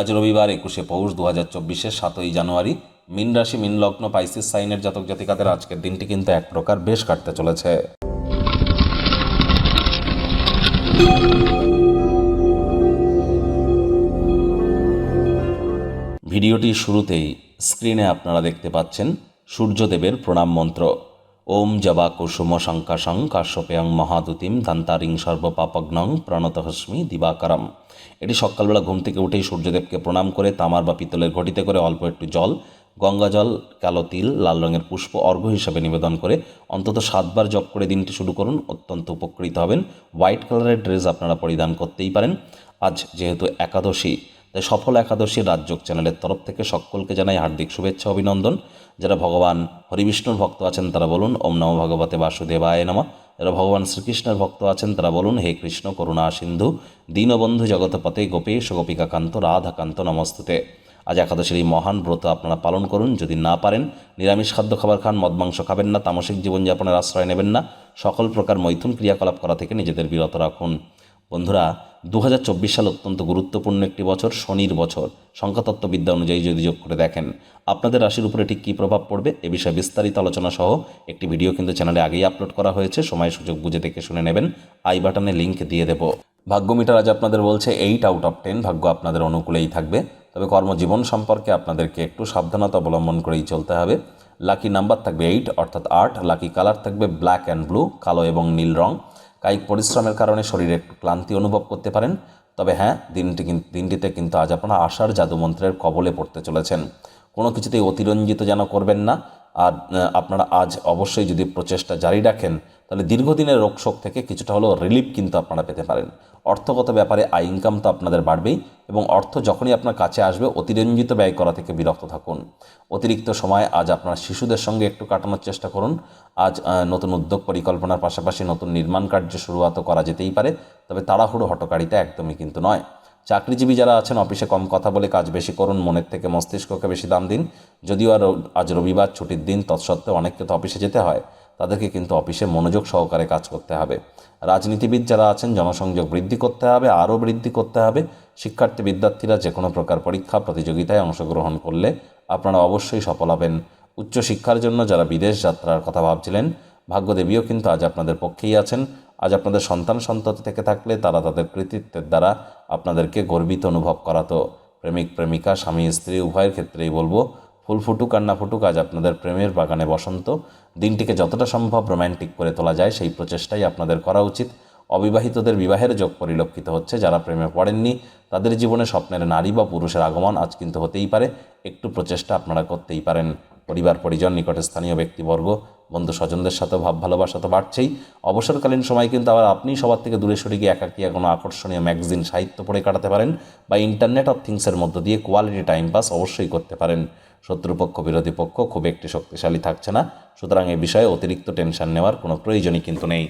আজ রবিবার একুশে পৌষ দু হাজার চব্বিশের সাতই জানুয়ারি। মিন রাশি, মিন লগ্ন, পাইসিস সাইনের জাতক জাতিকাদের আজকের দিনটি কিন্তু এক প্রকার বেশ কাটতে চলেছে। ভিডিওটির শুরুতেই স্ক্রিনে আপনারা দেখতে পাচ্ছেন সূর্যদেবের প্রণাম মন্ত্র। ওম জবা কুসুম শঙ্কাশং কাশ্যপেয়ং মহাদুতিম দান্তারিং সর্বপাপগ্নং প্রণতহস্মি দিবাকরম। এটি সকালবেলা ঘুম থেকে উঠেই সূর্যদেবকে প্রণাম করে তামার বা পিতলের ঘটিতে করে অল্প একটু জল, গঙ্গা জল, কালো তিল, লাল রঙের পুষ্প, অর্ঘ্য হিসাবে নিবেদন করে অন্তত সাতবার জপ করে দিনটি শুরু করুন, অত্যন্ত উপকৃত হবেন। হোয়াইট কালারের ড্রেস আপনারা পরিধান করতেই পারেন। আজ যেহেতু একাদশী, তাই সফল একাদশী রাজযোগ চ্যানেলের তরফ থেকে সকলকে জানাই হার্দিক শুভেচ্ছা, অভিনন্দন। যারা ভগবান হরিবিষ্ণুর ভক্ত আছেন তারা বলুন, ওম নম ভগবতে বাসুদেবায় নম। যারা ভগবান শ্রীকৃষ্ণের ভক্ত আছেন তারা বলুন, হে কৃষ্ণ করুণা সিন্ধু, দীনবন্ধু জগতপতে গোপেশ গোপিকাকান্ত রাধাকান্ত নমস্তুতে। আজ একাদশের এই মহান ব্রত আপনারা পালন করুন, যদি না পারেন, নিরামিষ খাদ্য খাবার খান, মদ মাংস খাবেন না, তামসিক জীবনযাপনের আশ্রয় নেবেন না, সকল প্রকার মৈথুন ক্রিয়াকলাপ করা থেকে নিজেদের বিরত রাখুন। বন্ধুরা দু সাল অত্যন্ত গুরুত্বপূর্ণ একটি বছর, শনির বছর। সংখ্যাতত্ত্ববিদ্যা অনুযায়ী যদি যোগ করে দেখেন, আপনাদের রাশির উপরে ঠিক কী প্রভাব পড়বে এ বিষয়ে বিস্তারিত আলোচনা সহ একটি ভিডিও কিন্তু চ্যানেলে আগেই আপলোড করা হয়েছে। সময়, সুযোগ বুঝে দেখে শুনে নেবেন। আই বাটনে লিঙ্ক দিয়ে দেব। ভাগ্য মিটার আজ আপনাদের বলছে এইট আউট অফ টেন। ভাগ্য আপনাদের অনুকূলেই থাকবে। তবে কর্মজীবন সম্পর্কে আপনাদেরকে একটু সাবধানতা অবলম্বন করেই চলতে হবে। লাকি নাম্বার থাকবে এইট অর্থাৎ আট। লাকি কালার থাকবে ব্ল্যাক অ্যান্ড ব্লু কালো এবং নীল রং। কায়িক পরিশ্রমের কারণে শরীরে একটু ক্লান্তি অনুভব করতে পারেন। তবে হ্যাঁ দিনটি দিনটিতে কিন্তু আজ আপনারা আশার জাদুমন্ত্রের কবলে পড়তে চলেছেন। কোনো কিছুতেই অতিরঞ্জিত যেন করবেন না। আর আপনারা আজ অবশ্যই যদি প্রচেষ্টা জারি রাখেন, তাহলে দীর্ঘদিনের রোগশোক থেকে কিছুটা হলেও রিলিফ কিন্তু আপনারা পেতে পারেন। অর্থগত ব্যাপারে আয় ইনকাম তো আপনাদের বাড়বেই এবং অর্থ যখনই আপনার কাছে আসবে, অতিরঞ্জিত ব্যয় করা থেকে বিরক্ত থাকুন। অতিরিক্ত সময় আজ আপনার শিশুদের সঙ্গে একটু কাটানোর চেষ্টা করুন। আজ নতুন উদ্যোগ পরিকল্পনার পাশাপাশি নতুন নির্মাণ কার্য শুরুয়াতও করা যেতেই পারে, তবে তাড়াহুড়ো হটকারিতা একদমই কিন্তু নয়। চাকরিজীবী যারা আছেন, অফিসে কম কথা বলে কাজ বেশি করুন, মনের থেকে মস্তিষ্ককে বেশি দাম দিন। যদিও আর আজ রবিবার ছুটির দিন, তৎসত্ত্বেও অনেককে তো অফিসে যেতে হয়। তাদেরকে কিন্তু অফিসে মনোযোগ সহকারে কাজ করতে হবে। রাজনীতিবিদ যারা আছেন, জনসংযোগ বৃদ্ধি করতে হবে, আরও বৃদ্ধি করতে হবে। শিক্ষার্থী বিদ্যার্থীরা যে কোনো প্রকার পরীক্ষা, প্রতিযোগিতায় অংশগ্রহণ করলে আপনারা অবশ্যই সফল হবেন। উচ্চশিক্ষার জন্য যারা বিদেশ যাত্রার কথা ভাবছিলেন, ভাগ্যদেবীও কিন্তু আজ আপনাদের পক্ষেই আছেন। আজ আপনাদের সন্তান সন্ততি থেকে থাকলে তারা তাদের কৃতিত্বের দ্বারা আপনাদেরকে গর্বিত অনুভব করাতো প্রেমিক, প্রেমিকা, স্বামী, স্ত্রী, উভয়ের ক্ষেত্রেই বলব, ফুল ফুটুক আর না ফুটুক, আজ আপনাদের প্রেমের বাগানে বসন্ত। দিনটিকে যতটা সম্ভব রোম্যান্টিক করে তোলা যায়, সেই প্রচেষ্টাই আপনাদের করা উচিত। অবিবাহিতদের বিবাহের যোগ পরিলক্ষিত হচ্ছে, যারা প্রেমে পড়েননি, তাদের জীবনে স্বপ্নের নারী বা পুরুষের আগমন আজ কিন্তু হতেই পারে। একটু প্রচেষ্টা আপনারা করতেই পারেন। পরিবার, পরিজন, নিকটে স্থানীয় ব্যক্তিবর্গ বন্ধু স্বজনদের সাথে ভাব, ভালোবাসা তো বাড়ছেই। অবসরকালীন সময় কিন্তু আবার আপনি সবার থেকে দূরে সরে গিয়ে একাকিয়া কোনো আকর্ষণীয় ম্যাগজিন, সাহিত্য পড়ে কাটাতে পারেন বা ইন্টারনেট অফ থিংসের মধ্য দিয়ে কোয়ালিটি টাইম পাস অবশ্যই করতে পারেন। শত্রুপক্ষ, বিরোধী পক্ষ খুব একটি শক্তিশালী থাকছে না। সুতরাং এ বিষয়ে অতিরিক্ত টেনশন নেওয়ার কোনো প্রয়োজনই কিন্তু নেই।